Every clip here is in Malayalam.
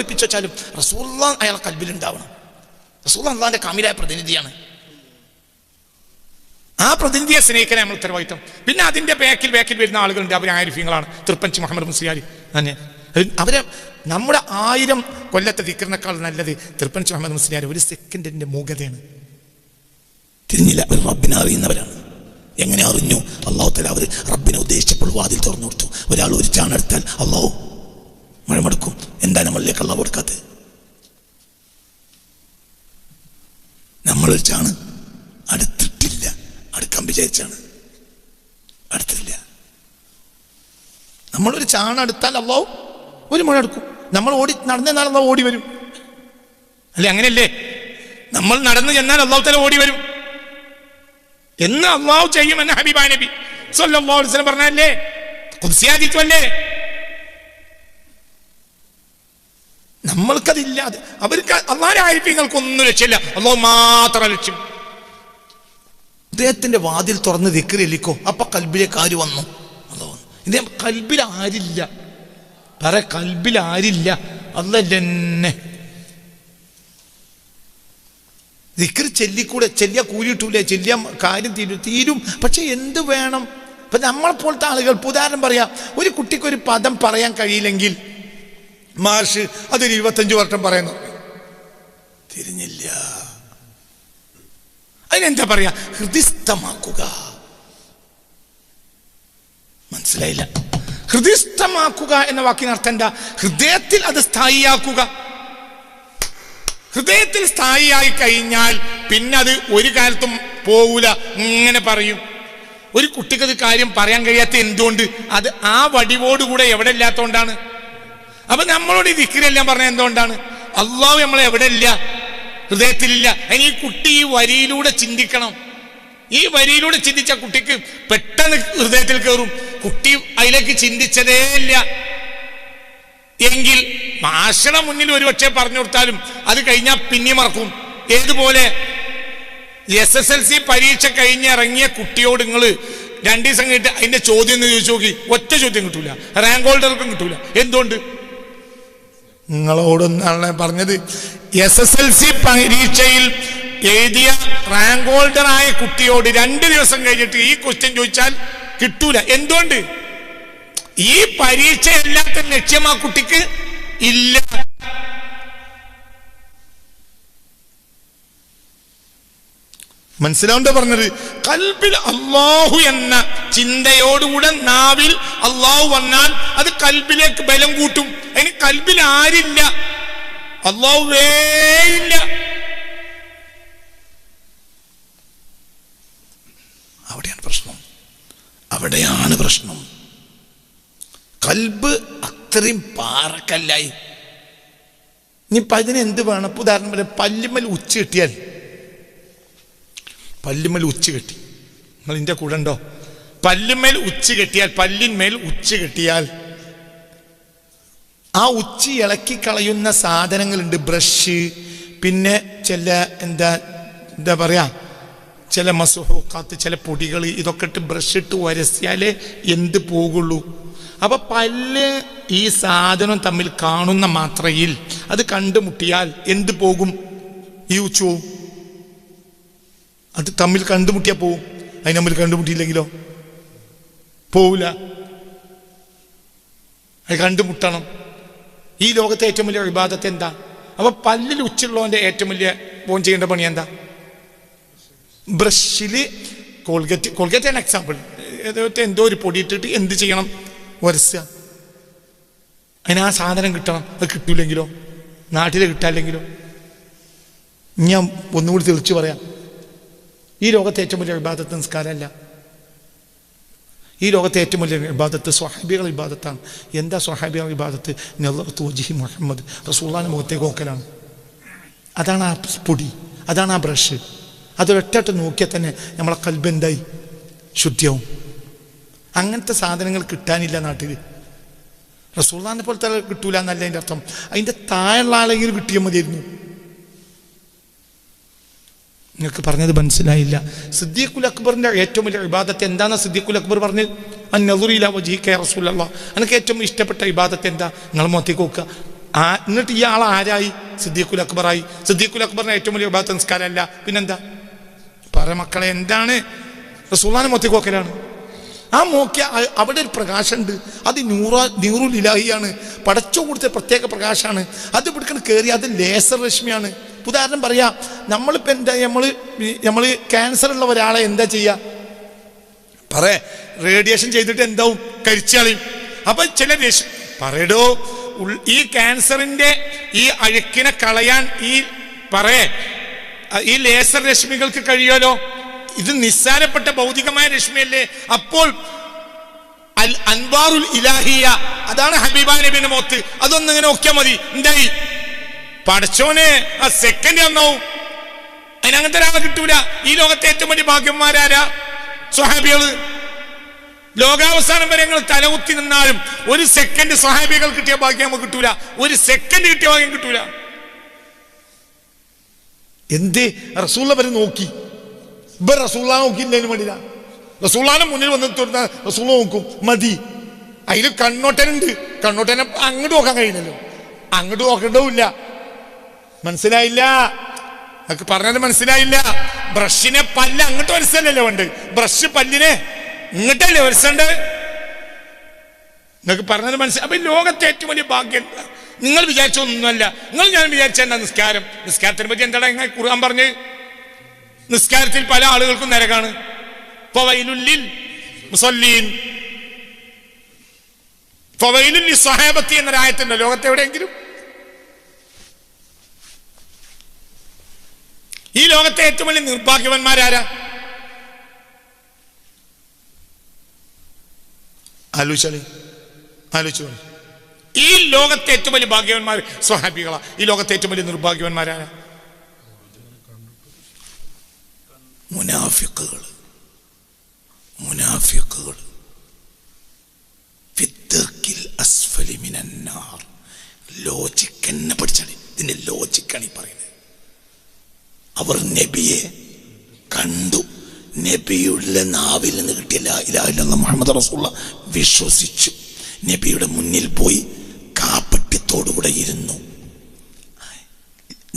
ഒളിപ്പിച്ചു വെച്ചാലും റസൂള്ള അയാളെ കൽബിലുണ്ടാവണം റസൂള്ള അള്ളാന്റെ കാമിലായ പ്രതിനിധിയാണ്. ആ പ്രതിനിധിയെ സ്നേഹിക്കാൻ നമ്മൾ ഉത്തരവാദിത്തം പിന്നെ അതിന്റെ ബാക്കിൽ ബാക്കിൽ വരുന്ന ആളുകളുണ്ട്. അവർ ആരിഫ്യങ്ങളാണ് തൃപ്പഞ്ചി മുഹമ്മദ് മുസ്ലിയാലി തന്നെ അവരെ നമ്മുടെ ആയിരം കൊല്ലത്തെ ദിക്കറിനേക്കാൾ നല്ലത് തൃപ്പഞ്ചി മുഹമ്മദ് മുസ്ലിയാലി ഒരു സെക്കൻഡിന്റെ മൂകതയാണ്. തിരിഞ്ഞില്ല. അവർ റബ്ബിനെ അറിയുന്നവരാണ്. എങ്ങനെ അറിഞ്ഞു? അള്ളാഹു തല അവർ റബ്ബിനെ ഉദ്ദേശിച്ചപ്പോൾ വാതിൽ തുറന്നു കൊടുത്തു. ഒരാൾ ഒരു ചാണെടുത്താൽ അള്ളാഹു മഴമടക്കും. എന്താ നമ്മളിലേക്ക് അള്ളാഹു കൊടുക്കാത്തത് നമ്മൾ വെച്ചാണ് അടുത്തിട്ടില്ല. അടുക്കാൻ വിചാരിച്ചാണ് അടുത്തില്ല നമ്മളൊരു ചാണ അടുത്താൽ അള്ളാഹു ഒരു മുഴ എടുക്കും. നമ്മൾ ഓടി നടന്നെന്നാൽ അള്ളാഹ് ഓടി വരും. അല്ലെ? അങ്ങനെയല്ലേ? നമ്മൾ നടന്നു ചെന്നാൽ അള്ളാഹു തല ഓടി വരും. എന്ന് അള്ളാഹു ചെയ്യുമെന്ന് ഹബീബാ നബി സല്ലല്ലാഹു അലൈഹി വസല്ലം പറഞ്ഞല്ലേ കുദ്സിയാദിത്വല്ലേ നമ്മൾക്കതില്ലാതെ അവർക്ക് അള്ളാഹെ നിങ്ങൾക്കൊന്നും ലക്ഷ്യമില്ല അള്ളാഹു മാത്രം ലക്ഷ്യം. അദ്ദേഹത്തിന്റെ വാതിൽ തുറന്ന് ദിക്കറില്ലിക്കോ അപ്പൊ കൽബിലെ ആര് വന്നു? അള്ളാഹു ഇദ്ദേഹം കൽബിൽ ആരില്ല. പറ കൽബിൽ ആരില്ല. അല്ലന്നെ ദിക്കർ ചെല്ലിക്കൂടെ? ചെല്ലിയ കൂലിയിട്ടൂലേ ചെല്ലിയ കാര്യം തീരും തീരും. പക്ഷെ എന്ത് വേണം? ഇപ്പൊ നമ്മളെ പോലത്തെ ആളുകൾ ഉദാഹരണം പറയാം. ഒരു കുട്ടിക്ക് ഒരു പദം പറയാൻ കഴിയില്ലെങ്കിൽ മാഷ് അതൊരു ഇരുപത്തഞ്ച് വർഷം പറയുന്നു. തിരിഞ്ഞില്ല. അതിനെന്താ പറയാ? ഹൃദിസ്ഥമാക്കുക. മനസ്സിലായില്ല? ഹൃദയസ്ഥമാക്കുക എന്ന വാക്കിനർത്ഥം എന്താ? ഹൃദയത്തിൽ അത് സ്ഥായിയാക്കുക. ഹൃദയത്തിൽ സ്ഥായിയായി കഴിഞ്ഞാൽ പിന്നെ അത് ഒരു കാലത്തും പോകൂല ഇങ്ങനെ പറയും. ഒരു കുട്ടിക്ക് കാര്യം പറയാൻ കഴിയാത്ത എന്തുകൊണ്ട്? അത് ആ വടിവോടുകൂടെ എവിടെ ഇല്ലാത്തതുകൊണ്ടാണ് അപ്പൊ നമ്മളോട് ഈ ദിക്കിരെല്ലാം പറഞ്ഞ എന്തുകൊണ്ടാണ്? അള്ളാഹു നമ്മളെ എവിടെ ഇല്ല ഹൃദയത്തിലില്ല. അതിന് ഈ കുട്ടി ഈ വരിയിലൂടെ ചിന്തിക്കണം. ഈ വരിയിലൂടെ ചിന്തിച്ച കുട്ടിക്ക് പെട്ടെന്ന് ഹൃദയത്തിൽ കയറും കുട്ടി അതിലേക്ക് ചിന്തിച്ചതേ ഇല്ല. എങ്കിൽ മാഷയുടെ മുന്നിൽ ഒരുപക്ഷെ പറഞ്ഞു കൊടുത്താലും അത് കഴിഞ്ഞാൽ പിന്നെ മറക്കും. ഏതുപോലെ? എസ് എസ് എൽ സി പരീക്ഷ കഴിഞ്ഞിറങ്ങിയ കുട്ടിയോട് നിങ്ങൾ രണ്ടു ദിവസം കഴിഞ്ഞിട്ട് അതിന്റെ ചോദ്യം എന്ന് ചോദിച്ചു നോക്കി. ഒറ്റ ചോദ്യം കിട്ടൂല. റാങ്ക് ഹോൾഡർക്കും കിട്ടൂല. എന്തുകൊണ്ട്? നിങ്ങളോടൊന്നാണ് പറഞ്ഞത്. എസ് എസ് എൽ സി പരീക്ഷയിൽ എഴുതിയ റാങ്ക് ഹോൾഡറായ കുട്ടിയോട് രണ്ട് ദിവസം കഴിഞ്ഞിട്ട് ഈ ക്വസ്റ്റ്യൻ ചോദിച്ചാൽ കിട്ടൂല. എന്തുകൊണ്ട്? ഈ പരീക്ഷ എല്ലാത്ത ലക്ഷ്യം ആ കുട്ടിക്ക് ഇല്ല. മനസ്സിലാവുണ്ട പറഞ്ഞത്? കൽബിൽ അള്ളാഹു എന്ന ചിന്തയോടുകൂടെ നാവിൽ അള്ളാഹു വന്നാൽ അത് കൽബിലേക്ക് ബലം കൂട്ടും. അതിന് കൽബിൽ ആരില്ല? അള്ളാഹു വേയില്ല അവിടെയാണ് പ്രശ്നം. അവിടെയാണ് പ്രശ്നം. കൽബ് അത്രയും പാറക്കല്ലായി. ഇനിയിപ്പം അതിന് എന്ത് വേണം? ഉദാഹരണം പറയാം പല്ലുമൽ ഉച്ച കിട്ടിയാൽ പല്ലുമ്മൽ ഉച്ച കെട്ടി. നിങ്ങൾ ഇതിന്റെ കൂടെ ഉണ്ടോ? പല്ലുമേൽ ഉച്ച കെട്ടിയാൽ പല്ലിന്മേൽ ഉച്ച കെട്ടിയാൽ ആ ഉച്ച ഇളക്കി കളയുന്ന സാധനങ്ങളുണ്ട്. ബ്രഷ് പിന്നെ ചില എന്താ എന്താ പറയാ ചില മസുഹോക്കാത്ത് ചില പൊടികൾ ഇതൊക്കെ ഇട്ട് ബ്രഷ് ഇട്ട് വരസിയാലേ എന്ത് പോകുള്ളൂ. അപ്പൊ പല്ല് ഈ സാധനം തമ്മിൽ കാണുന്ന മാത്രയിൽ അത് കണ്ടുമുട്ടിയാൽ എന്ത് പോകും? ഈ ഉച്ച അത് തമ്മിൽ കണ്ടുമുട്ടിയാൽ പോവും. അതിന് തമ്മിൽ കണ്ടുമുട്ടിയില്ലെങ്കിലോ? പോവില്ല. അത് കണ്ടുമുട്ടണം. ഈ ലോകത്തെ ഏറ്റവും വലിയ വിവാദത്തെ എന്താ? അപ്പൊ പല്ലിൽ ഉച്ചുള്ളവന്റെ ഏറ്റവും വലിയ ഫോൺ ചെയ്യേണ്ട പണി എന്താ? ബ്രഷിൽ കോൾഗേറ്റ് കോൾഗേറ്റ് ആണ് എക്സാമ്പിൾ എന്തോ ഒരു പൊടി ഇട്ടിട്ട് എന്ത് ചെയ്യണം? വരസുക അതിന് ആ സാധനം കിട്ടണം. അത് കിട്ടൂലെങ്കിലോ നാട്ടിൽ കിട്ടാല്ലെങ്കിലോ? ഞാൻ ഒന്നുകൂടി തെളിച്ചു പറയാം. ഈ ലോകത്തെ ഏറ്റവും വലിയ ഇബാദത്ത് നിസ്കാരമല്ല. ഈ ലോകത്തെ ഏറ്റവും വലിയ ഇബാദത്ത് സ്വഹാബികൾ ഇബാദത്താണ്. എന്താ സ്വഹാബികൾ ഇബാദത്ത്? നെല്ലത്ത് വജിഹി മുഹമ്മദ്. റസൂള്ള മുഖത്തേക്ക് നോക്കലാണ്. അതാണ് ആ പൊടി. അതാണ് ആ ബ്രഷ്. അതൊരൊറ്റായിട്ട് നോക്കിയാൽ തന്നെ നമ്മളെ കൽബ് എന്തായി? ശുദ്ധിയാവും. അങ്ങനത്തെ സാധനങ്ങൾ കിട്ടാനില്ല നാട്ടിൽ റസൂള്ളാനെ പോലത്തെ കിട്ടൂല എന്നല്ല അതിന്റെ അർത്ഥം. അതിന്റെ താഴെയുള്ള ആളെങ്കിലും കിട്ടിയാൽ മതിയായിരുന്നു. നിങ്ങൾക്ക് പറഞ്ഞത് മനസ്സിലായില്ല. സിദ്ദീഖുൽ അക്ബറിന്റെ ഏറ്റവും വലിയ ഇബാദത്ത് എന്താണ് സിദ്ദീഖുൽ അക്ബർ പറഞ്ഞത്? പറഞ്ഞ് വജി കെ റസൂലല്ല. എനിക്ക് ഏറ്റവും ഇഷ്ടപ്പെട്ട ഇബാദത്ത് എന്താ? നിങ്ങൾ മുഖത്തേക്ക് നോക്കുക. ആ എന്നിട്ട് ആൾ ആരായി? സിദ്ദീഖുൽ അക്ബറായി. സിദ്ദീഖുൽ അക്ബറിന്റെ ഏറ്റവും വലിയ ഇബാദത്ത് സംസ്കാരമല്ല പിന്നെന്താ? പറ മക്കളെ എന്താണ്? റസൂലാനെ മൊത്തിക്കോക്കലാണ് ആ മോക്കിയ അവിടെ ഒരു പ്രകാശമുണ്ട്. അത് നൂറ നൂറുൽ ഇലാഹിയാണ്. പടച്ചു കൊടുത്ത പ്രത്യേക പ്രകാശമാണ്. അത് ഇവിടെ കയറി അത് ലേസർ രശ്മിയാണ്. ഉദാഹരണം പറയാ നമ്മളിപ്പോൾ എന്താ നമ്മൾ നമ്മൾ ക്യാൻസർ ഉള്ള ഒരാളെ എന്താ ചെയ്യുക പറ റേഡിയേഷൻ ചെയ്തിട്ട് എന്താവും കരിച്ചാളിയും അപ്പൊ ചില പറയടോ ഈ ക്യാൻസറിന്റെ ഈ അഴുക്കിനെ കളയാൻ ഈ പറയേ ഈ ലേസർ രശ്മികൾക്ക് കഴിയുമല്ലോ? ഇത് നിസ്സാരപ്പെട്ട ഭൗതികമായ രശ്മിയല്ലേ? അപ്പോൾ അൽ അൻവാറുൽ ഇലാഹിയ അതാണ് ഹബീബാ നബിന്റെ മോത്ത്. അതൊന്നും ഇങ്ങനെ നോക്കിയാൽ മതി. എന്തായി? പടച്ചോനെ ആ സെക്കൻഡ് വന്നാവും അതിനങ്ങനത്തെ ഒരാളെ കിട്ടൂല. ഈ ലോകത്തെ ഏറ്റവും വലിയ ഭാഗ്യന്മാരാരാ? സ്വഹാബികൾ. ലോകാവസാനം വരെ ഞങ്ങൾ തലകുത്തി നിന്നാലും ഒരു സെക്കൻഡ് സ്വഹാബികൾ കിട്ടിയ ഭാഗ്യം നമുക്ക് കിട്ടൂല. ഒരു സെക്കൻഡ് കിട്ടിയ ഭാഗ്യം കിട്ടൂല. എന്തേ? റസൂള്ള വരെ നോക്കി. ഇപ്പൊ റസൂള്ള നോക്കിയില്ലേന് വേണ്ടില്ല റസൂള്ളാനെ മുന്നിൽ വന്ന് തൊടുന്ന റസൂള്ള നോക്കും. മതി. അതിൽ കണ്ണോട്ടനുണ്ട്. കണ്ണോട്ടനെ അങ്ങോട്ട് നോക്കാൻ കഴിയില്ലല്ലോ അങ്ങോട്ട് നോക്കണ്ടമില്ല മനസ്സിലായില്ല? നമുക്ക് പറഞ്ഞത് മനസ്സിലായില്ല. ബ്രഷിനെ പല്ല് അങ്ങോട്ട് വരസല്ലല്ലോ ഉണ്ട് ബ്രഷ് പല്ലിനെ ഇങ്ങോട്ടല്ലേ വലിച്ചുണ്ട് നിങ്ങൾക്ക് പറഞ്ഞത് മനസ്സിലായി. അപ്പൊ ലോകത്തെ ഏറ്റവും വലിയ ഭാഗ്യം നിങ്ങൾ നിങ്ങൾ വിചാരിച്ചൊന്നുമല്ല നിങ്ങൾ ഞാൻ വിചാരിച്ച നിസ്കാരം? നിസ്കാരത്തിനെ പറ്റി എന്താണ് ഇങ്ങനെ ഖുർആൻ പറഞ്ഞ്? നിസ്കാരത്തിൽ പല ആളുകൾക്കും നരകാണ്. ഫവൈലുല്ലിൽ മുസല്ലീൻ. ഫവൈലുല്ലി സ്വഹാബത്തി എന്നൊരായത്തുണ്ട്. ലോകത്തെ ഈ ലോകത്തെ ഏറ്റവും വലിയ നിർഭാഗ്യവന്മാരാരാ ആലോചിച്ചാലേ ആലോചിച്ചു ഈ ലോകത്തെ ഏറ്റവും വലിയ ഭാഗ്യവന്മാർ സ്വഹാബികളാ. ഈ ലോകത്തെ ഏറ്റവും വലിയ നിർഭാഗ്യവന്മാരാരാ മുനാഫിക്കുകൾ മുനാഫിക്കുകൾ ലോജിക് എന്നെ പഠിച്ചാണ് ഇതിന്റെ ലോജിക്കാണ് ഈ പറയുന്നത്. അവർ നബിയെ കണ്ടു. നബിയുടെ നാവിൽ നിന്ന് കിട്ടിയ ലാ മുഹമ്മദ് റസൂള്ള വിശ്വസിച്ചു. നബിയുടെ മുന്നിൽ പോയി കാപ്പട്ടിത്തോടുകൂടെ ഇരുന്നു.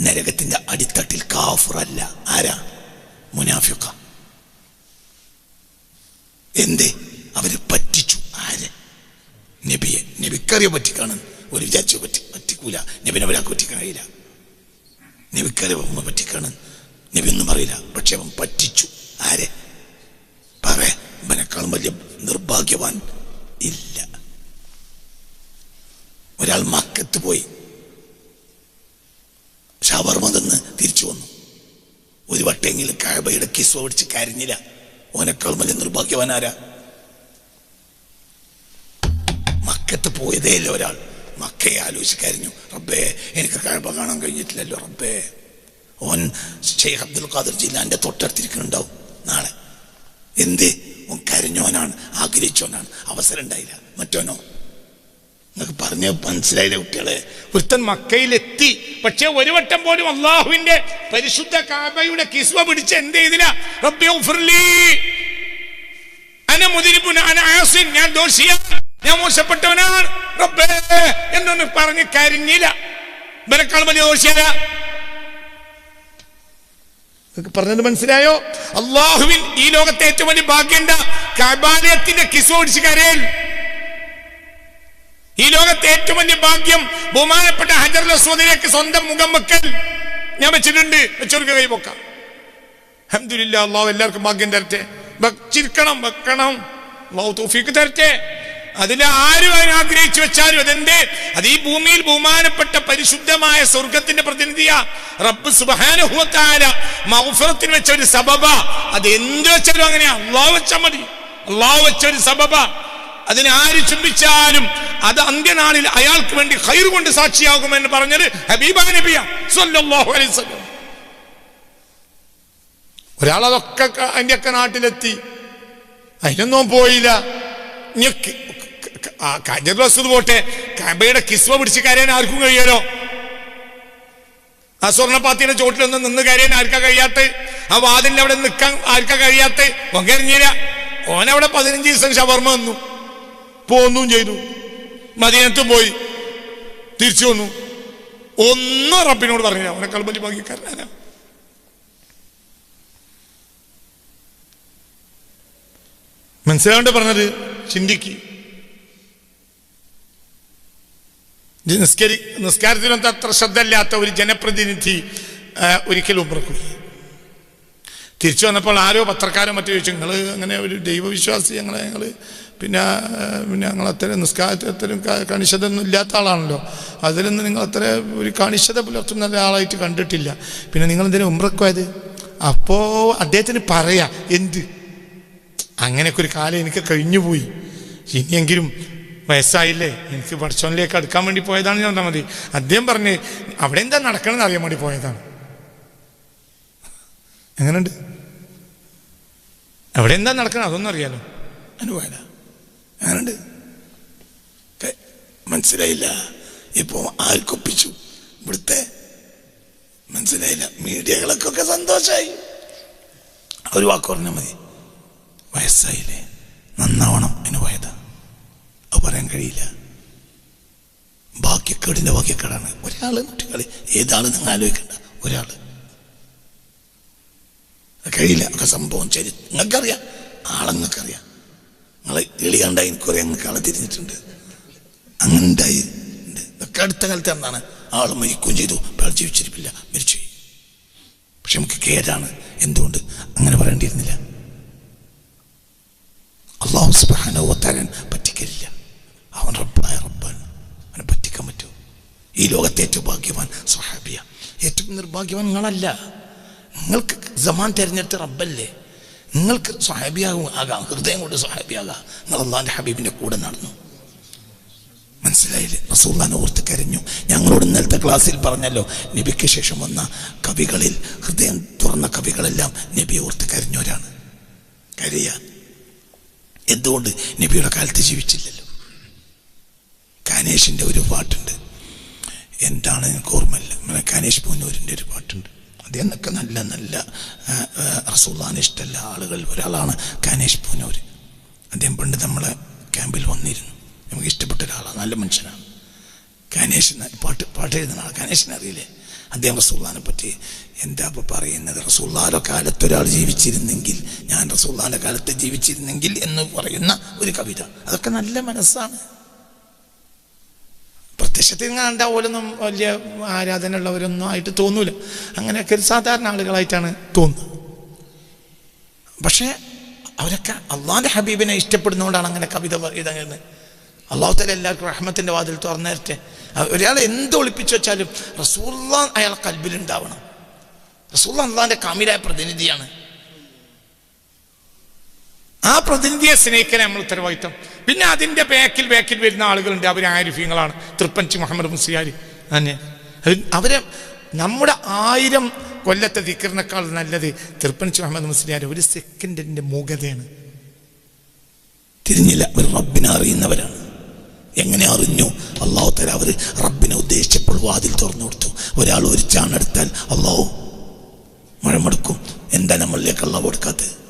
നരകത്തിന്റെ അടിത്തട്ടിൽ കാഫറല്ല. ആരാ? മുനാഫിക്ക എന്തേ? അവർ പറ്റിച്ചു. ആര്? നബിയെ. നബിക്കറിയ പറ്റിക്കാണ്. ഒരു വിചാരിച്ചു പറ്റി പറ്റിക്കൂല. നബിനെ ഒരാൾക്ക് പറ്റിക്കാൻ കഴിയില്ല. നബിക്കറിയ പറ്റിക്കാണ്. നബി അറിയില്ല. പക്ഷെ അവൻ പറ്റിച്ചു. ആരെ? പറ അവനേക്കാളും വലിയ നിർഭാഗ്യവാൻ ഇല്ല. ഒരാൾ മക്കത്ത് പോയി. ഷവർമ തിന്ന് തിരിച്ചു വന്നു. ഒരു വട്ടെങ്കിലും കഴബയുടെ കിസ് ഓടിച്ച് കരിഞ്ഞില്ല. ഓനേക്കാളും വലിയ നിർഭാഗ്യവാൻ ആരാ? മക്കത്ത് പോയതേ ഇല്ല ഒരാൾ. മക്കയെ ആലോചിച്ച് കരഞ്ഞു. റബ്ബേ എനിക്ക് കഴബ കാണാൻ കഴിഞ്ഞിട്ടില്ലല്ലോ റബ്ബേ. ഓൻ ഷെയ്ഖ് അബ്ദുൽ ഖാദർ ജില്ലാന്റെ തൊട്ടടുത്തിരിക്കുന്നുണ്ടാവും നാളെ. എന്ത്? ഓൻ കരഞ്ഞോനാണ് ആഗ്രഹിച്ചോനാണ്. അവസരം ഉണ്ടായില്ല. മറ്റോനോ? നിങ്ങൾക്ക് പറഞ്ഞ മനസ്സിലായില്ല കുട്ടികളെ? ഒരുത്തൻ മക്കയിലെത്തി. പക്ഷെ ഒരു വട്ടം പോലും അള്ളാഹുവിന്റെ പരിശുദ്ധ കാബയുടെ കിസ്വ പിടിച്ച് എന്ത് ചെയ്തില്ല? ഞാൻ ഞാൻ മോശപ്പെട്ടവനാണ്. റബ്ബേ. എന്നൊന്ന് പറഞ്ഞ് കരിഞ്ഞില്ല. ഇവരെക്കാൾ വലിയ ദോഷിയാരാ നിങ്ങൾക്ക് പറഞ്ഞത് മനസ്സിലായോ? അള്ളാഹുവിൻ ഈ ലോകത്തെ ഏറ്റവും വലിയ ഭാഗ്യണ്ട കാബാലയത്തിന്റെ കിസ് ഓടിച്ച് കരയൽ. ഈ ലോകത്തെ ഏറ്റവും വലിയ ഭാഗ്യം ബഹുമാനപ്പെട്ട ഹജർ ലസ്വദിലേക്ക് സ്വന്തം മുഖം വെക്കൽ. ഞാൻ വെച്ചിട്ടുണ്ട്. വെച്ചോർക്ക് കൈ പൊക്കാം. അഹമ്മദില്ല അള്ളാഹു എല്ലാവർക്കും ഭാഗ്യം തരട്ടെ. വെച്ചിരിക്കണം വെക്കണം. തരട്ടെ. അതിൽ ആരും അതിനാഗ്രഹിച്ചു വെച്ചാലും അതെന്തേ? അത് ഈ ഭൂമിയിൽ ബഹുമാനപ്പെട്ട പരിശുദ്ധമായ സ്വർഗത്തിന്റെ പ്രതിനിധിയാ. റബ്ബ് സുബാനുഭവത്താര മൗഫറത്തിന് വെച്ച ഒരു സബബ. അത് എന്ത് വെച്ചാലും അങ്ങനെയാ. അള്ളാഹ് വെച്ചാൽ മതി. അള്ളാഹ് വെച്ച ഒരു സബബ. അതിനെ ആര് ചുംബിച്ചാലും അത് അന്ത്യനാളിൽ അയാൾക്ക് വേണ്ടി ഹൈർ കൊണ്ട് സാക്ഷിയാകുമെന്ന് പറഞ്ഞത് ഹബീബ നബിയ സല്ലല്ലാഹു അലൈഹി വസല്ലം. ഒരാൾ അതൊക്കെ അതിന്റെയൊക്കെ നാട്ടിലെത്തി. അതിനൊന്നും പോയില്ല. റസൂദ് പോട്ടെ. കബയുടെ കിസ്മ പിടിച്ച് കരയാൻ ആർക്കും കഴിയാലോ? ആ സ്വർണപ്പാത്തിയുടെ ചോട്ടിലൊന്നും നിന്ന് കരയാൻ ആർക്കാ കഴിയാത്ത? ആ വാതിലിന്റെ അവിടെ നിൽക്കാൻ ആർക്കാ കഴിയാത്ത? ഒങ്കറിഞ്ഞില്ല ഓനവിടെ പതിനഞ്ച് ദിവസം ഷവർമ്മ വന്നു. പോന്നും ചെയ്തു. മദീനത്തും പോയി. തിരിച്ചു വന്നു. ഒന്നും റബ്ബിനോട് പറഞ്ഞില്ല. അവനെ കൽബലി ഭാഗ്യക്കാരനാ മനസ്സിലാണ്ട് പറഞ്ഞത്? ചിന്തിക്ക് ഇത് നിസ്കരി നിസ്കാരത്തിനൊന്നും അത്ര ശ്രദ്ധ ഇല്ലാത്ത ഒരു ജനപ്രതിനിധി ഒരിക്കലും ഉമ്രക്കും തിരിച്ചു വന്നപ്പോൾ ആരോ പത്രക്കാരോ മറ്റു ചോദിച്ചു നിങ്ങൾ അങ്ങനെ ഒരു ദൈവവിശ്വാസി ഞങ്ങളെ ഞങ്ങൾ പിന്നെ പിന്നെ ഞങ്ങൾ അത്തരം നിസ്കാരത്തിൽ അത്തരം കണിശതൊന്നും ഇല്ലാത്ത ആളാണല്ലോ. അതിലൊന്നും നിങ്ങൾ അത്ര ഒരു കണിശത പുലർത്തുന്ന ഒരാളായിട്ട് കണ്ടിട്ടില്ല. പിന്നെ നിങ്ങൾ എന്തിനാ ഉമ്രക്കുമായത് അപ്പോൾ അദ്ദേഹത്തിന് പറയാ എന്ത്? അങ്ങനെയൊക്കെ ഒരു കാലം എനിക്ക് കഴിഞ്ഞുപോയി. ഇനിയെങ്കിലും വയസ്സായില്ലേ? എനിക്ക് പഠിച്ചോനിലേക്ക് അടുക്കാൻ വേണ്ടി പോയതാണ് ഞാൻ മതി അദ്ദേഹം പറഞ്ഞ് അവിടെ എന്താ നടക്കണമെന്ന് അറിയാൻ വേണ്ടി പോയതാണ്. എങ്ങനെയുണ്ട്? അവിടെ എന്താ നടക്കണം അതൊന്നും അറിയാലോ. അനുപോയതാ എങ്ങനെയുണ്ട്? മനസ്സിലായില്ല. ഇപ്പോ ആർക്കൊപ്പിച്ചു ഇവിടുത്തെ മനസ്സിലായില്ല. മീഡിയകളൊക്കെ സന്തോഷമായി ഒരു വാക്ക് പറഞ്ഞാൽ മതി. വയസ്സായില്ലേ? നന്നാവണം പോയതാ. അത് പറയാൻ കഴിയില്ല. ബാക്കിക്കേടിന്റെ ബാക്കിക്കേടാണ് ഒരാൾ കുട്ടികളെ ഏതാണ് നിങ്ങൾ ആലോചിക്കേണ്ട? ഒരാൾ കഴിയില്ല. ഒക്കെ സംഭവം ശരി. നിങ്ങൾക്കറിയാം. ആളെങ്ങൾക്കറിയാം. നിങ്ങൾ എളി കണ്ടായി എനിക്കറിയാം നിങ്ങൾക്ക് ആളെ തിരിഞ്ഞിട്ടുണ്ട്. അങ്ങനെ ഉണ്ടായി. ഉണ്ട്. ഇതൊക്കെ അടുത്ത കാലത്ത് എന്താണ് ആൾ മരിക്കുകയും ചെയ്തു. അയാൾ ജീവിച്ചിരിപ്പില്ല. മരിച്ചു പക്ഷെ നമുക്ക് കേടാണ്. എന്തുകൊണ്ട്? അങ്ങനെ പറയേണ്ടിയിരുന്നില്ല. അള്ളാഹു സുബാനോത്താരൻ പറ്റിക്കരില്ല അവൻ റബ്ബായ റബ്ബാണ് അവനെ പറ്റിക്കാൻ പറ്റൂ ഈ ലോകത്തെ ഏറ്റവും ഭാഗ്യവാൻ സ്വഹാബിയ. ഏറ്റവും നിർഭാഗ്യവാൻ നിങ്ങളല്ല. നിങ്ങൾക്ക് ജമാൻ തിരഞ്ഞെടുത്ത റബ്ബല്ലേ. നിങ്ങൾക്ക് സ്വഹാബിയാകും ആകാം. ഹൃദയം കൊണ്ട് സ്വഹാബിയാകാം. നിങ്ങൾ അള്ളാന്റെ ഹബീബിന്റെ കൂടെ നടന്നു. മനസ്സിലായില്ലേ? റസൂള്ളാൻ ഓർത്ത് കരഞ്ഞു. ഞങ്ങളോട് ഇന്നലത്തെ ക്ലാസ്സിൽ പറഞ്ഞല്ലോ നബിക്ക് ശേഷം വന്ന കവികളിൽ ഹൃദയം തുറന്ന കവികളെല്ലാം നബി ഓർത്ത് കരഞ്ഞവരാണ്. കരയ. എന്തുകൊണ്ട്? നബിയുടെ കാലത്ത് ജീവിച്ചില്ലല്ലോ. കാനേഷിന്റെ ഒരു പാട്ടുണ്ട്. എന്താണ് എനിക്ക് ഓർമ്മയില്ല. നമ്മളെ കനേഷ് പൂന്നൂരിന്റെ ഒരു പാട്ടുണ്ട്. അദ്ദേഹം എന്നൊക്കെ നല്ല നല്ല റസൂള്ളാൻ ഇഷ്ടമല്ല ആളുകൾ ഒരാളാണ് കനേഷ് പൂനൂർ അദ്ദേഹം പണ്ട് നമ്മളെ ക്യാമ്പിൽ വന്നിരുന്നു. നമുക്ക് ഇഷ്ടപ്പെട്ട ഒരാളാണ് നല്ല മനുഷ്യനാണ്. കനേഷ് പാട്ട് പാട്ട് എഴുതുന്ന ആൾ കാനേഷിനെ അറിയില്ലേ? അദ്ദേഹം റസൂള്ളാനെ പറ്റി എന്താ ഇപ്പോൾ പറയുന്നത്? റസൂള്ളാലോ കാലത്ത് ഒരാൾ ജീവിച്ചിരുന്നെങ്കിൽ ഞാൻ റസൂള്ളാന്റെ കാലത്ത് ജീവിച്ചിരുന്നെങ്കിൽ എന്ന് പറയുന്ന ഒരു കവിത. അതൊക്കെ നല്ല മനസ്സാണ്. പ്രത്യക്ഷത്തിൽ കണ്ട പോലൊന്നും വലിയ ആരാധന ഉള്ളവരൊന്നും ആയിട്ട് തോന്നൂല. അങ്ങനെയൊക്കെ ഒരു സാധാരണ ആളുകളായിട്ടാണ് തോന്നുന്നത്. പക്ഷേ അവരൊക്കെ അള്ളാഹിന്റെ ഹബീബിനെ ഇഷ്ടപ്പെടുന്നതുകൊണ്ടാണ് അങ്ങനെ കവിത ഇതങ്ങനെ അള്ളാഹു തല എല്ലാവർക്കും റഹ്മത്തിന്റെ വാതിൽ തുറന്നേരട്ടെ ഒരാൾ എന്ത് ഒളിപ്പിച്ചു വെച്ചാലും റസൂള്ള അയാളെ കൽബിലുണ്ടാവണം. റസൂള്ള അള്ളാഹിന്റെ കാമിലായ പ്രതിനിധിയാണ്. ആ പ്രതിനിധിയെ സ്നേഹിക്കാൻ നമ്മൾ ഉത്തരവാദിത്തം പിന്നെ അതിന്റെ ബാക്കിൽ ബാക്കിൽ വരുന്ന ആളുകളുണ്ട്. അവർ ആരിഫ്യങ്ങളാണ് തൃപ്പഞ്ചി മുഹമ്മദ് മുസ്ലിയാർ തന്നെ അവരെ നമ്മുടെ ആയിരം കൊല്ലത്തെ ദിക്കറിനേക്കാൾ നല്ലത് തൃപ്പഞ്ചി മുഹമ്മദ് മുസ്ലിയാർ ഒരു സെക്കൻഡിന്റെ മൂകതയാണ്. തിരിഞ്ഞില്ല. അവർ റബ്ബിനെ അറിയുന്നവരാണ്. എങ്ങനെ അറിഞ്ഞു? അള്ളാഹു തല അവർ റബ്ബിനെ ഉദ്ദേശിച്ചപ്പോൾ വാതിൽ തുറന്നു കൊടുത്തു. ഒരാൾ ഒരു ചാണെടുത്താൽ അള്ളാഹു മഴമെടുക്കും. എന്താ നമ്മളിലേക്ക് അള്ളാഹു കൊടുക്കാത്തത്?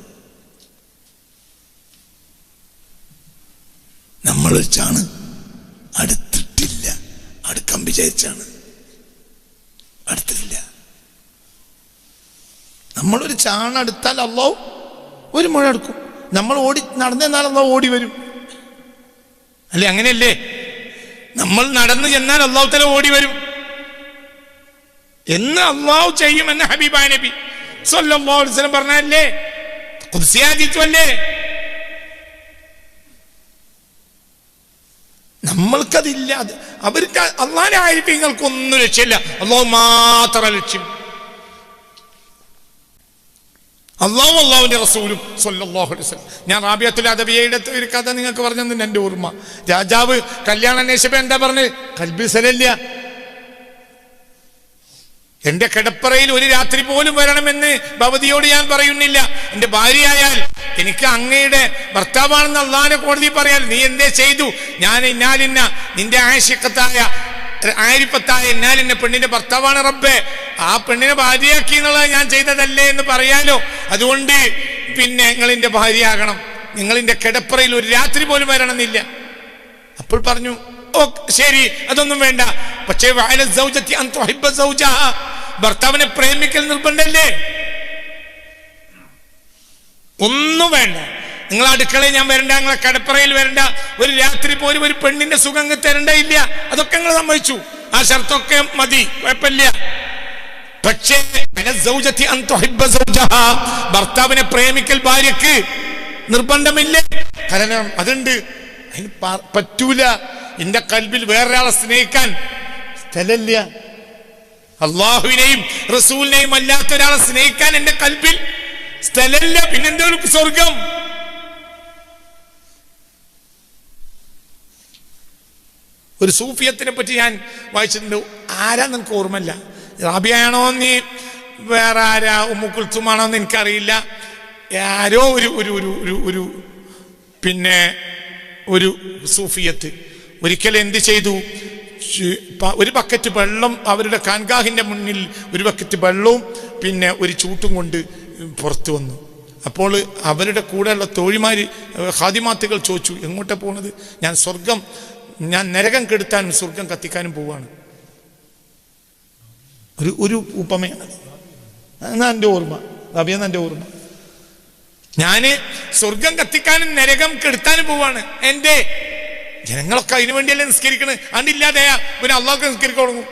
നമ്മളൊരു വെച്ചാണ് അടുത്തിട്ടില്ല അടുക്കാൻ വിചാരിച്ചാണ് അടുത്തിട്ടില്ല. നമ്മളൊരു ചാണ് അടുത്താൽ അള്ളാഹു ഒരു മുഴ എടുക്കും. നമ്മൾ ഓടി നടന്നാൽ അള്ളാഹു ഓടി വരും. അല്ലെ? അങ്ങനെയല്ലേ? നമ്മൾ നടന്നു ചെന്നാൽ അള്ളാഹു തല ഓടി വരും. എന്ന് അള്ളാഹു ചെയ്യുമെന്ന് ഹബീബ നബി സല്ലല്ലാഹു അലൈഹി വസല്ലം പറഞ്ഞല്ലേ നമ്മൾക്കതില്ല അത് അവർക്ക് അള്ളാഹിനെ ആയിരിക്കങ്ങൾക്കൊന്നും ലക്ഷ്യമില്ല. അള്ളാഹു മാത്രം ലക്ഷ്യം. അള്ളാഹു അള്ളാഹുവിന്റെ റസൂലും സല്ലല്ലാഹു അലൈഹി വസല്ലം. ഞാൻ റാബിയത്തുൽ അദബിയയുടെ ഒരു കഥ നിങ്ങൾക്ക് പറഞ്ഞു എന്റെ ഓർമ്മ. രാജാവ് കല്യാണ അന്വേഷിപ്പ എന്താ പറഞ്ഞത് കൽബി സ്ഥലമില്ല എന്റെ കിടപ്പറയിൽ ഒരു രാത്രി പോലും വരണമെന്ന് ഭവതിയോട് ഞാൻ പറയുന്നില്ല. എന്റെ ഭാര്യയായാൽ എനിക്ക് അങ്ങയുടെ ഭർത്താവാണെന്ന് അള്ളഹാനെ കോടതി പറയാൽ നീ എന്തേ ചെയ്തു? ഞാൻ ഇന്നാലിന്ന നിന്റെ ആശിക്കത്തായ ആയിരപ്പത്തായ എന്നാലിന്ന പെണ്ണിന്റെ ഭർത്താവാണ് റബ്ബേ. ആ പെണ്ണിനെ ഭാര്യയാക്കി എന്നുള്ളത് ഞാൻ ചെയ്തതല്ലേ എന്ന് പറയാലോ? അതുകൊണ്ട് പിന്നെ നിങ്ങൾ എന്റെ ഭാര്യയാകണം. നിങ്ങൾ എന്റെ കിടപ്പറയിൽ ഒരു രാത്രി പോലും വരണമെന്നില്ല. അപ്പോൾ പറഞ്ഞു ഓ ശരി അതൊന്നും വേണ്ട. പക്ഷേ ഭർത്താവിനെ പ്രേമിക്കൽ നിർബന്ധമല്ലേ? ഒന്നും വേണ്ട. നിങ്ങൾ അടുക്കളയിൽ ഞാൻ വരണ്ട നിങ്ങളെ കടപ്പറയിൽ വരണ്ട ഒരു രാത്രി പോലും ഒരു പെണ്ണിന്റെ സുഖം തരണ്ട ഇല്ല. അതൊക്കെ നിങ്ങൾ സമ്മതിച്ചു. ആ ഷർത്തൊക്കെ മതി കുഴപ്പമില്ല. പക്ഷേ. ഭർത്താവിനെ പ്രേമിക്കൽ ഭാര്യക്ക് നിർബന്ധമില്ല? കാരണം അതുണ്ട്. അതിന് പറ്റൂല. എന്റെ കൽവിൽ വേറൊരാളെ സ്നേഹിക്കാൻ സ്ഥലമില്ല. അള്ളാഹുവിനെയും റസൂലിനെയും അല്ലാത്ത ഒരാളെ സ്നേഹിക്കാൻ എന്റെ കൽബിൽ സ്ഥലമില്ല. പിന്നെന്തോ സ്വർഗം? ഒരു സൂഫിയത്തിനെ പറ്റി ഞാൻ വായിച്ചിട്ടുണ്ട്. ആരാ നിനക്ക് ഓർമ്മല്ല റാബിയാണോ നീ? വേറെ ആരാ? ഉമ്മുക്കുൽത്തുമാണോ എന്ന് എനിക്കറിയില്ല. ആരോ ഒരു ഒരു ഒരു ഒരു ഒരു പിന്നെ ഒരു സൂഫിയത്ത് ഒരിക്കൽ എന്ത് ചെയ്തു? ഒരു ബക്കറ്റ് വെള്ളം അവരുടെ കാൻഗാഹിന്റെ മുന്നിൽ ഒരു ബക്കറ്റ് വെള്ളവും പിന്നെ ഒരു ചൂട്ടും കൊണ്ട് പുറത്തു വന്നു. അപ്പോൾ അവരുടെ കൂടെയുള്ള തോഴിമാർ ഹാദിമാത്തുകൾ ചോദിച്ചു എങ്ങോട്ടാണ് പോകുന്നത് ഞാൻ സ്വർഗം ഞാൻ നരകം കെടുത്താനും സ്വർഗം കത്തിക്കാനും പോവാണ്. ഒരു ഒരു ഉപമയാണ്. എന്നാ എന്റെ ഓർമ്മ? റബിയെന്ന എന്റെ ഓർമ്മ? ഞാൻ സ്വർഗം കത്തിക്കാനും നരകം കെടുത്താനും പോവാണ്. എന്റെ ജനങ്ങളൊക്കെ അതിനു വേണ്ടിയല്ലേ നിസ്കരിക്കണേ? അണ്ടില്ലാതെയാ പിന്നെ അള്ളാഹ്ക്ക് നിസ്കരിക്കാൻ തുടങ്ങും.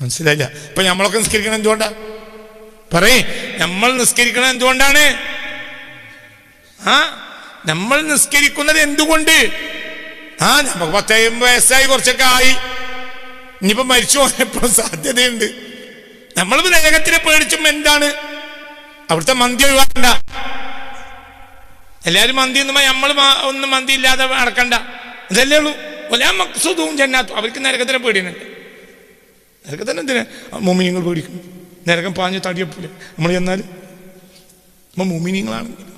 മനസ്സിലായില്ല? ഇപ്പൊ നമ്മളൊക്കെ നിസ്കരിക്കണം എന്തുകൊണ്ടാ? പറയേ നമ്മൾ നിസ്കരിക്കണം എന്തുകൊണ്ടാണ്? ആ? നമ്മൾ നിസ്കരിക്കുന്നത് എന്തുകൊണ്ട്? ആ നമുക്ക് പത്തയ്യമ്പത് വയസ്സായി കുറച്ചൊക്കെ ആയി. ഇനിയിപ്പോ മരിച്ചു പോയപ്പോ സാധ്യതയുണ്ട്. നമ്മൾ നരകത്തിനെ പേടിച്ചും എന്താണ്? അവിടുത്തെ മന്തി ഒഴിവാക്കണ്ട. എല്ലാരും മന്തി എന്നുമ്പോ നമ്മൾ ഒന്നും മന്തി ഇല്ലാതെ നടക്കണ്ട. ഇതല്ലേ ഉള്ളൂ. ഒലാ മക്സുദും ജന്നാത്തും. അവർക്ക് നരകത്തിനെ പേടിയുണ്ട് നരകത്തിന് എന്തിനാ? മോമിനിങ്ങൾ പേടിക്കും. നരകം പാഞ്ഞ് തടിയപ്പോലെ. നമ്മൾ ചെന്നാൽ നമ്മൾ മോമിനിങ്ങളാണെങ്കിൽ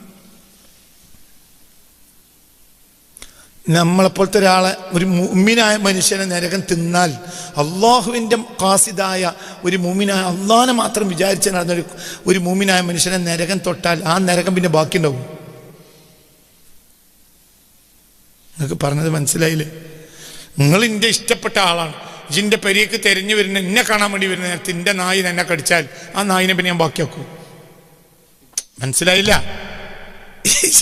നമ്മളെപ്പോലത്തെ ഒരാളെ ഒരു മുമ്മിനായ മനുഷ്യനെ നരകം തിന്നാൽ അള്ളാഹുവിന്റെ കാസിദായ ഒരു മുമ്മിനായ അള്ളാഹിനെ മാത്രം വിചാരിച്ച് നടന്ന ഒരു ഒരു മുമ്മിനായ മനുഷ്യനെ നരകം തൊട്ടാൽ ആ നരകം പിന്നെ ബാക്കിയുണ്ടാവും. നിങ്ങൾക്ക് പറഞ്ഞത് മനസ്സിലായില്ലേ? നിങ്ങൾ എന്റെ ഇഷ്ടപ്പെട്ട ആളാണ്. ജിന്റെ പെരിയക്ക് തെരഞ്ഞു വരുന്ന എന്നെ കാണാൻ വേണ്ടി വരുന്ന നേരത്തെ എന്റെ നായിന് എന്നെ കടിച്ചാൽ ആ നായിനെ പിന്നെ ഞാൻ ബാക്കിയാക്കൂ മനസ്സിലായില്ല?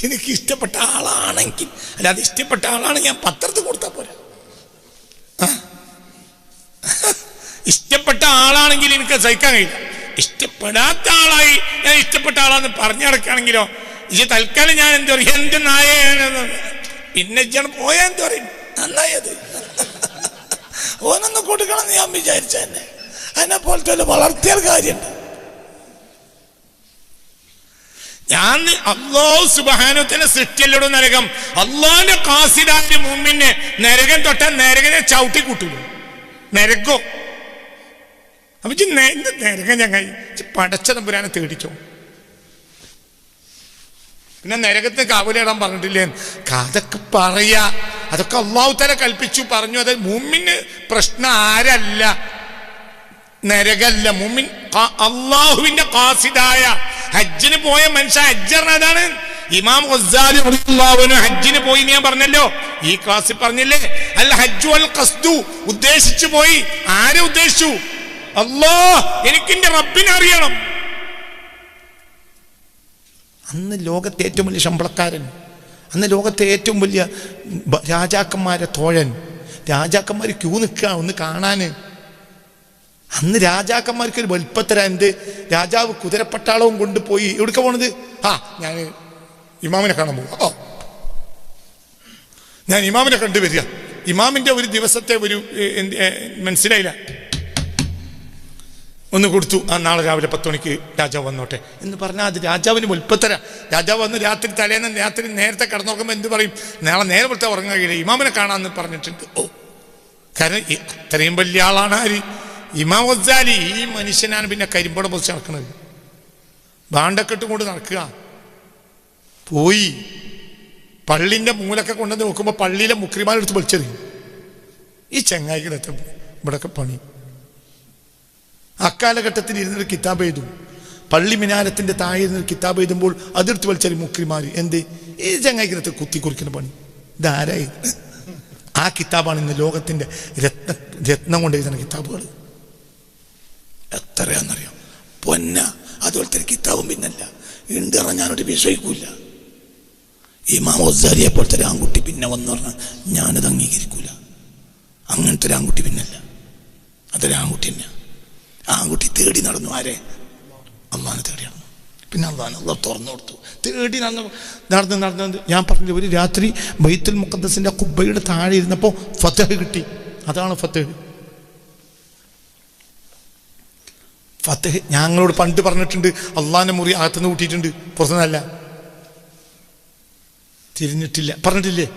എനിക്ക് ഇഷ്ടപ്പെട്ട ആളാണെങ്കിൽ അല്ലാതെ ഇഷ്ടപ്പെട്ട ആളാണ് ഞാൻ പത്രത്തിൽ കൊടുത്താൽ പോരാ. ഇഷ്ടപ്പെട്ട ആളാണെങ്കിൽ എനിക്ക് സഹിക്കാൻ കഴിയില്ല. ഇഷ്ടപ്പെടാത്ത ആളായി ഞാൻ ഇഷ്ടപ്പെട്ട ആളാന്ന് പറഞ്ഞു നടക്കുകയാണെങ്കിലോ ഇത് തൽക്കാലം ഞാൻ എന്ത് പറയും? എന്റെ പിന്നെ ജനം പോയാൻ പറയും നന്നായത്. ഓനൊന്ന് കൊടുക്കണം എന്ന് ഞാൻ വിചാരിച്ച തന്നെ അതിനെ പോലത്തെ വളർത്തിയാൽ കാര്യമുണ്ട്. ഞാൻ അള്ളാഹു സുബാനുത്തിനെ സൃഷ്ടിയല്ലടോ നരകം അള്ളാഹിന്റെ കാസിദാന്റെ മുമ്പിന് നരകം തൊട്ട നരകനെ ചവിട്ടി കൂട്ടൂല നരകോ? അപ്പൊ നരകം ഞങ്ങൾ പടച്ച നമ്പുരാനെ തേടിച്ചോ പിന്നെ നരകത്തിന് കാവലിടാൻ പറഞ്ഞിട്ടില്ലേ? അതൊക്കെ പറയാ. അതൊക്കെ അള്ളാഹു തല കൽപ്പിച്ചു പറഞ്ഞു. അത് മുമ്മിന് പ്രശ്നം ആരല്ല? നരകല്ല. മുമ്മിൻ അള്ളാഹുവിന്റെ കാസിദായ ഹജ്ജിന് പോയ മനുഷ്യ ഹജ്ജറിനതാണ് ഇമാം റളിയല്ലാഹുവിന് ഹജ്ജിന് പോയി ഞാൻ പറഞ്ഞല്ലോ. ഈ ക്ലാസ്സിൽ പറഞ്ഞില്ലേ? അല്ല ഹജ്ജു അൽ കസ്തു ഉദ്ദേശിച്ചു പോയി. ആരെ ഉദ്ദേശിച്ചു? അല്ലോ എനിക്കിന്റെ റബ്ബിനെ അറിയണം. അന്ന് ലോകത്തെ ഏറ്റവും വലിയ ശമ്പളക്കാരൻ അന്ന് ലോകത്തെ ഏറ്റവും വലിയ രാജാക്കന്മാരെ തോഴൻ രാജാക്കന്മാർ ക്യൂ നിൽക്കുക ഒന്ന് കാണാന്. അന്ന് രാജാക്കന്മാർക്ക് ഒരു വലുപ്പത്തര എന്ത്? രാജാവ് കുതിരപ്പട്ടാളവും കൊണ്ടുപോയി. എവിടുക്ക പോണത്? ആ ഞാൻ ഇമാമിനെ കാണാൻ പോകും ഓ. ഞാൻ ഇമാമിനെ കണ്ടുവരിക. ഇമാമിന്റെ ഒരു ദിവസത്തെ ഒരു മനസ്സിലായില്ല. ഒന്ന് കൊടുത്തു. ആ നാളെ രാവിലെ പത്ത് മണിക്ക് രാജാവ് വന്നോട്ടെ. എന്ന് പറഞ്ഞാൽ അത് രാജാവിന് വലുപ്പത്തര. രാജാവ് വന്ന് രാത്രി തലേന്ന് രാത്രി നേരത്തെ കടന്നുറങ്ങുമ്പോൾ എന്ത് പറയും? നാളെ നേരെ പുറത്തെ ഉറങ്ങാൻ കഴിയില്ല. ഇമാമിനെ കാണാമെന്ന് പറഞ്ഞിട്ടുണ്ട്. ഓ. കാരണം ഇത്രയും വലിയ ആളാണ് ആര്? ഇമാം ഈ മനുഷ്യനാണ് പിന്നെ കരിമ്പോടെ പൊതിച്ച് നടക്കുന്നത്. ബാണ്ടക്കെട്ടും കൊണ്ട് നടക്കുക. പോയി. പള്ളിന്റെ മൂലൊക്കെ കൊണ്ടുവന്ന് നോക്കുമ്പോൾ പള്ളിയിലെ മുക്രിമാരെടുത്ത് വലിച്ചെറിയും. ഈ ചെങ്ങായികളെത്തും ഇവിടെയൊക്കെ പണി. അക്കാലഘട്ടത്തിൽ ഇരുന്നൊരു കിതാബ് എഴുതും. പള്ളി മിനാരത്തിന്റെ താഴെ ഇരുന്നൊരു കിതാബ് എഴുതുമ്പോൾ അതിർത്തി വലിച്ചാൽ മുക്രിമാര് എന്ത്? ഈ ചെങ്ങായിക്കകത്ത് കുത്തി കുറിക്കുന്ന പണി. ഇതാരായി ആ കിതാബാണ് ഇന്ന് ലോകത്തിന്റെ രത്ന രത്നം കൊണ്ട് എഴുതുന്ന കിതാബുകൾ എത്രയാണെന്നറിയാം പൊന്ന അതുപോലത്തെ ഒരു കിതാബും പിന്നല്ല. പറഞ്ഞാൽ ഞാനൊരു വിശ്വസിക്കൂല. ഈ മാമോസാരിയെ പോലത്തെ ഒരു ആൺകുട്ടി പിന്നെ വന്നു പറഞ്ഞാൽ ഞാനത് അംഗീകരിക്കൂല. അങ്ങനത്തെ ഒരു ആൺകുട്ടി പിന്നല്ല. അതൊരു ആൺകുട്ടി തന്നെ ആ ആൺകുട്ടി തേടി നടന്നു. ആരെ? അമ്മാനെ തേടി നടന്നു. പിന്നെ അള്ളാൻ അള്ളാഹ് തുറന്നു കൊടുത്തു. തേടി നടന്നു നടന്ന് നടന്ന് ഞാൻ പറഞ്ഞു ഒരു രാത്രി ബൈത്തുൽ മുഖദ്ദസിന്റെ കുബ്ബയുടെ താഴെ ഇരുന്നപ്പോൾ ഫത്തഹ് കിട്ടി. അതാണ് ഫത്തഹ്. ഫത്തഹ് ഞങ്ങളോട് പണ്ട് പറഞ്ഞിട്ടുണ്ട് അള്ളാന്റെ മുറി അകത്തുനിന്ന് കൂട്ടിയിട്ടുണ്ട് പുറത്തുനിന്നല്ല. തിരിഞ്ഞിട്ടില്ല. പറഞ്ഞിട്ടില്ലേ?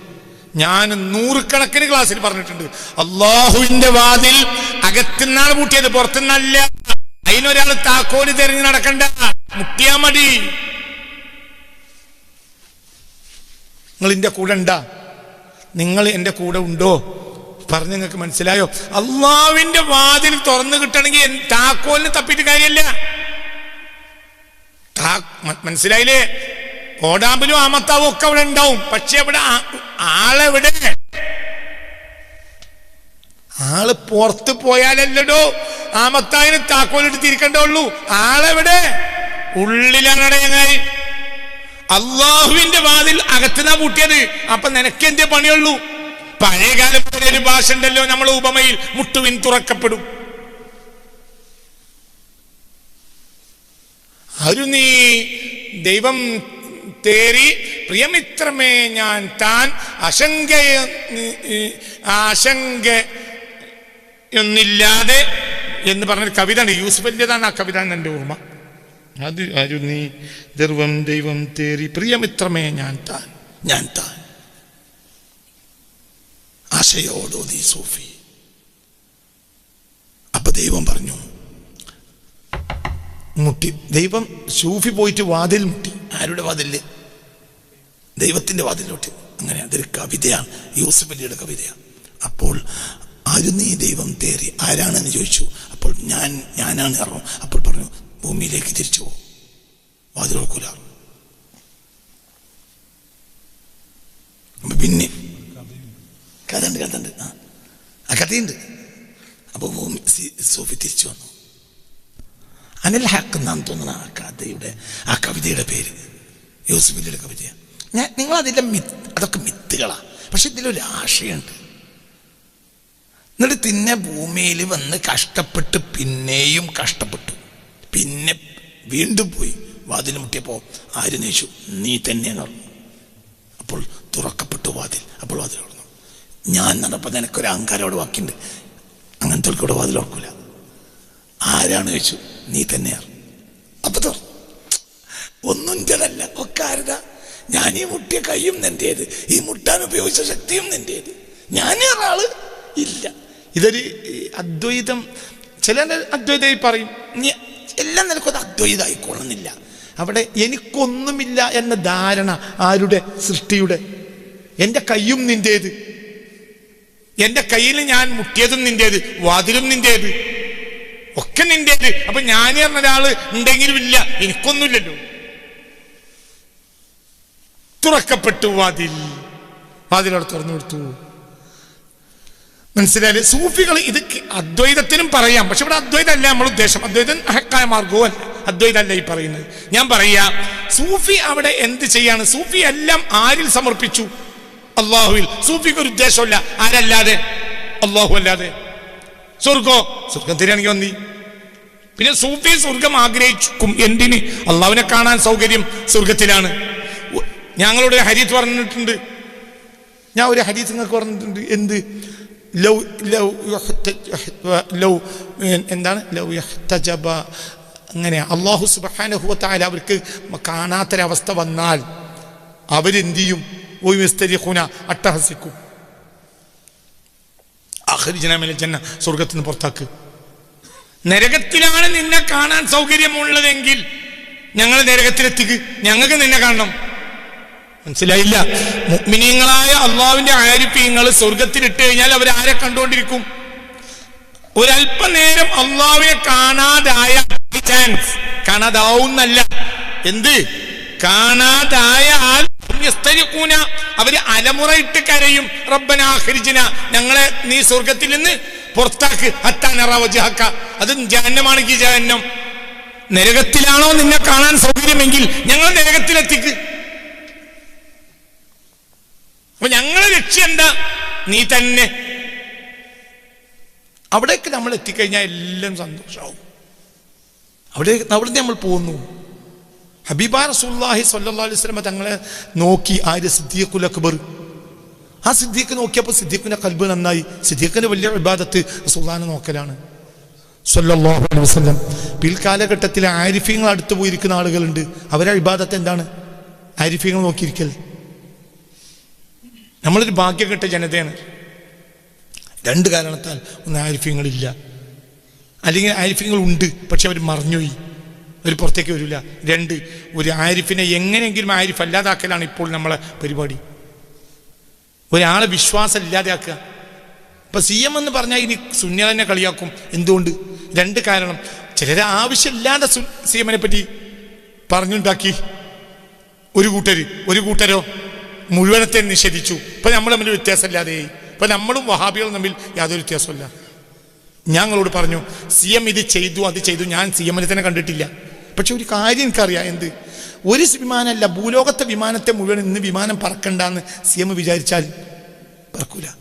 ഞാൻ നൂറുകണക്കിന് ക്ലാസ്സിൽ പറഞ്ഞിട്ടുണ്ട്. അള്ളാഹുവിന്റെ വാതിൽ അകത്തുനിന്നാണ് പൂട്ടിയത് പുറത്തുനിന്നല്ല. അതിനൊരാൾ താക്കോൽ തെരഞ്ഞു നടക്കണ്ട. മുട്ടിയാ മതി. നിങ്ങൾ എന്റെ കൂടെ ഉണ്ടാ. നിങ്ങൾ എന്റെ കൂടെ ഉണ്ടോ? പറഞ്ഞു നിങ്ങൾക്ക് മനസ്സിലായോ? അള്ളാവിന്റെ വാതിൽ തുറന്നു കിട്ടണമെങ്കിൽ താക്കോലിന് തപ്പിയിട്ട് കാര്യമല്ല. മനസ്സിലായില്ലേ? ഓടാമ്പലും ആമത്താവും ഒക്കെ അവിടെ ഉണ്ടാവും. പക്ഷെ അവിടെ ആളെവിടെ? ആൾ പുറത്ത് പോയാലല്ലടോ. ആമത്തായിന് താക്കോലിട്ട് തിരിക്കണ്ടുള്ളൂ ആളെവിടെ? ഉള്ളിലാണ് ചങ്ങായി അള്ളാഹുവിന്റെ വാതിൽ അകത്തുനിന്നാ പൂട്ടിയത്. അപ്പൊ നിനക്ക് എന്തേ പണിയുള്ളൂ? പഴയകാലം ഒരു ഭാഷ ഉണ്ടല്ലോ നമ്മളെ ഉപമയിൽ. മുട്ടുവിൻ തുറക്കപ്പെടും. ഒരു നീ ദൈവം തേറി പ്രിയമിത്രമേ ഞാൻ താൻ അശങ്ക ആശങ്ക ഒന്നില്ലാതെ എന്ന് പറഞ്ഞൊരു കവിത ഉണ്ട് യൂസുഫിന്റെതാണ് ആ കവിത എന്റെ ഓർമ്മ. അത് ആരു നീ ദർവം ദൈവം തേറി പ്രിയമിത്രമേ ഞാൻ താൻ ഞാൻ താൻ. ആശയോടോ നീ സൂഫി. അപ്പൊ ദൈവം പറഞ്ഞു മുട്ടി. ദൈവം സൂഫി പോയിട്ട് വാതിൽ മുട്ടി. ആരുടെ വാതിൽ? ദൈവത്തിന്റെ വാതിലോട്ട്. അങ്ങനെ അതൊരു കവിതയാണ്. യൂസഫ് അലിയുടെ കവിതയാണ്. അപ്പോൾ ആരും നീ ദൈവം തേറി ആരാണെന്ന് ചോദിച്ചു. അപ്പോൾ ഞാൻ ഞാനാണ് പറഞ്ഞു അപ്പോൾ പറഞ്ഞു ഭൂമിയിലേക്ക് തിരിച്ചു പോകും വാതിൽ തുറക്കൂല പിന്നെ കഥ കഥണ്ട് കഥണ്ട് ആ ആ കഥയുണ്ട്. അപ്പോൾ ഭൂമി സൂഫി തിരിച്ചു വന്നു. അനിൽ ഹക്ക് എന്നാണ് തോന്നുന്നത് ആ കഥയുടെ ആ കവിതയുടെ പേര്. യൂസുഫിന്റെ കവിതയാണ് ഞാൻ നിങ്ങൾ അതിന്റെ മിത്ത് അതൊക്കെ മിത്തുകളാണ് പക്ഷെ ഇതിലൊരു ആശയമുണ്ട്. എന്നിട്ട് പിന്നെ ഭൂമിയിൽ വന്ന് കഷ്ടപ്പെട്ട് പിന്നെയും കഷ്ടപ്പെട്ടു. പിന്നെ വീണ്ടും പോയി. വാതിൽ മുട്ടിയപ്പോൾ ആര് നേച്ചു നീ തന്നെ പറഞ്ഞു അപ്പോൾ തുറക്കപ്പെട്ടു വാതിൽ. അപ്പോൾ വാതിൽ തുറന്നു. ഞാൻ നടപ്പോൾ നിനക്കൊരു അഹങ്കാരം അവിടെ ബാക്കിയുണ്ട് അങ്ങനത്തെ വാതിൽ ഉറക്കൂല ആരാണ് ചോദിച്ചു നീ തന്നെയാണ് തുറന്നു ഒന്നും ചെതല്ല ഒക്കെ ആരുതാ ഞാൻ ഈ മുട്ടിയ കൈയും നിന്റേത്. ഈ മുട്ടാൻ ഉപയോഗിച്ച ശക്തിയും നിന്റേത്. ഞാൻ ഒരാൾ ഇല്ല. ഇതൊരു അദ്വൈതം ചില അദ്വൈതമായി പറയും. എല്ലാം നിനക്കൊരു അദ്വൈതമായിക്കൊള്ളുന്നില്ല അവിടെ എനിക്കൊന്നുമില്ല എന്ന ധാരണ ആരുടെ? സൃഷ്ടിയുടെ. എന്റെ കൈയും നിന്റേത്. എന്റെ കയ്യിൽ ഞാൻ മുട്ടിയതും നിന്റേത് വാതിലും നിന്റേത്. ഒക്കെ നിന്റെ അപ്പൊ ഞാൻ എന്ന ഒരാൾ ഉണ്ടെങ്കിലും ഇല്ല. എനിക്കൊന്നുമില്ലല്ലോ. തുറക്കപ്പെട്ടു വാതിൽ. വാതിലവിടെ തുറന്നു കൊടുത്തു. മനസ്സിലായില്ലേ? സൂഫികൾ ഇത് അദ്വൈതത്തിനും പറയാം. പക്ഷെ ഇവിടെ അദ്വൈതമല്ല നമ്മൾ ഉദ്ദേശം. അദ്വൈതം അഹക്കായ മാർഗവും അല്ല. അദ്വൈതമല്ല ഈ പറയുന്നത്. ഞാൻ പറയാ സൂഫി അവിടെ എന്ത് ചെയ്യാണ്? സൂഫി എല്ലാം ആരിൽ സമർപ്പിച്ചു? അള്ളാഹുവിൽ. സൂഫിക്ക് ഒരു ഉദ്ദേശമല്ല ആരല്ലാതെ? അള്ളാഹു അല്ലാതെ. സ്വർഗോ സ്വർഗം തരികയാണെങ്കിൽ വന്നി. പിന്നെ സൂഫി സ്വർഗം ആഗ്രഹിക്കും എന്തിന്? അള്ളാവിനെ കാണാൻ സൗകര്യം സ്വർഗത്തിലാണ് ഞങ്ങളോട് ഹരീത്ത് പറഞ്ഞിട്ടുണ്ട്. ഞാൻ ഒരു ഹരീത്ത് നിങ്ങൾക്ക് പറഞ്ഞിട്ടുണ്ട്. എന്ത്? ലൗ ലൗ ലൗ എന്താണ്? ലൗ യഹ്തജബ. അങ്ങനെ അള്ളാഹു സുബാനുഹുവത്തായ അവർക്ക് കാണാത്തൊരവസ്ഥ വന്നാൽ അവരെന്ത് ചെയ്യും? ഓ വിസ്തരിഖുന അട്ടഹസിക്കും. അഹരിജനമേലെ ജന്ന സ്വർഗത്തിൽ നിന്ന് പുറത്താക്ക്. നരകത്തിലാണ് നിന്നെ കാണാൻ സൗകര്യമുള്ളതെങ്കിൽ ഞങ്ങൾ നരകത്തിലെത്തിക്ക്. ഞങ്ങൾക്ക് നിന്നെ കാണണം. മനസ്സിലായില്ല? മുഅ്മിനീങ്ങളായ അള്ളാവിന്റെ ആരിഫ്യങ്ങൾ സ്വർഗത്തിലിട്ട് കഴിഞ്ഞാൽ അവർ ആരെ കണ്ടുകൊണ്ടിരിക്കും. ഒരല്പനേരം അള്ളാവിനെ കാണാതായ ചാൻസ് കാണാതാവുന്നല്ല. എന്ത്? കാണാതായാൽ അവർ അലമുറയിട്ട് കരയും. റബ്ബനാഹരിജിന ഞങ്ങളെ നീ സ്വർഗത്തിൽ നിന്ന് പുറത്താക്ക്. അത്താനറാവജാക്ക അതും ഈ ജഹന്നം. നരകത്തിലാണോ നിന്നെ കാണാൻ സൗകര്യമെങ്കിൽ ഞങ്ങൾ നരകത്തിലെത്തിക്ക്. അപ്പൊ ഞങ്ങളെ ലക്ഷ്യം എന്താ? നീ തന്നെ. അവിടേക്ക് നമ്മൾ എത്തിക്കഴിഞ്ഞാൽ എല്ലാം സന്തോഷമാവും അവിടെ അവിടുന്ന് നമ്മൾ പോകുന്നു. ഹബീബ റസൂല്ലാഹി അലൈഹി വസല്ലം തങ്ങളെ നോക്കി ആര് സിദ്ദീഖുൽ അക്ബർ? ആ സിദ്ദീഖ് നോക്കിയപ്പോൾ സിദ്ദീഖിന്റെ കൽബ് നന്നായി. സിദ്ദീഖിന്റെ വലിയ വിവാദത്ത് റസൂല്ലാനെ നോക്കലാണ്. സ്വല്ലല്ലാഹു അലൈഹി വസല്ലം. പിൽക്കാലഘട്ടത്തിൽ ആരിഫ്യങ്ങൾ അടുത്ത് പോയിരിക്കുന്ന ആളുകളുണ്ട്. അവരെ വിവാദത്തെ എന്താണ്? ആരിഫ്യങ്ങൾ നോക്കിയിരിക്കൽ. നമ്മളൊരു ഭാഗ്യഘട്ട ജനതയാണ്. രണ്ട് കാരണത്താൽ ഒന്ന് ആരിഫ്യങ്ങളില്ല അല്ലെങ്കിൽ ആരിഫ്യങ്ങൾ ഉണ്ട് പക്ഷെ അവർ മറഞ്ഞുപോയി. അവർ പുറത്തേക്ക് വരില്ല. രണ്ട് ഒരു ആരിഫിനെ എങ്ങനെയെങ്കിലും ആരിഫ് അല്ലാതാക്കലാണ് ഇപ്പോൾ നമ്മളെ പരിപാടി. ഒരാളെ വിശ്വാസം ഇല്ലാതെയാക്കുക. ഇപ്പം സി എം എന്ന് പറഞ്ഞാൽ ഇനി സുന്യ തന്നെ കളിയാക്കും. എന്തുകൊണ്ട്? രണ്ട് കാരണം. ചിലരെ ആവശ്യമില്ലാതെ സി എമ്മിനെ പറ്റി പറഞ്ഞുണ്ടാക്കി. ഒരു കൂട്ടര് ഒരു കൂട്ടരോ മുഴുവനത്തെ നിഷേധിച്ചു. ഇപ്പം നമ്മൾ തമ്മിൽ വ്യത്യാസമില്ലാതെ. ഇപ്പം നമ്മളും വഹാബികളും തമ്മിൽ യാതൊരു വ്യത്യാസമില്ല ഞങ്ങളോട് പറഞ്ഞു സി എം ഇത് ചെയ്തു അത് ചെയ്തു. ഞാൻ സി എമ്മിനെ തന്നെ കണ്ടിട്ടില്ല. പക്ഷെ ഒരു കാര്യം എനിക്കറിയാം എന്ത്? ഒരു വിമാനമല്ല ഭൂലോകത്തെ വിമാനത്തെ മുഴുവൻ ഇന്ന് വിമാനം പറക്കണ്ടെന്ന് സി എം വിചാരിച്ചാൽ പറക്കൂല.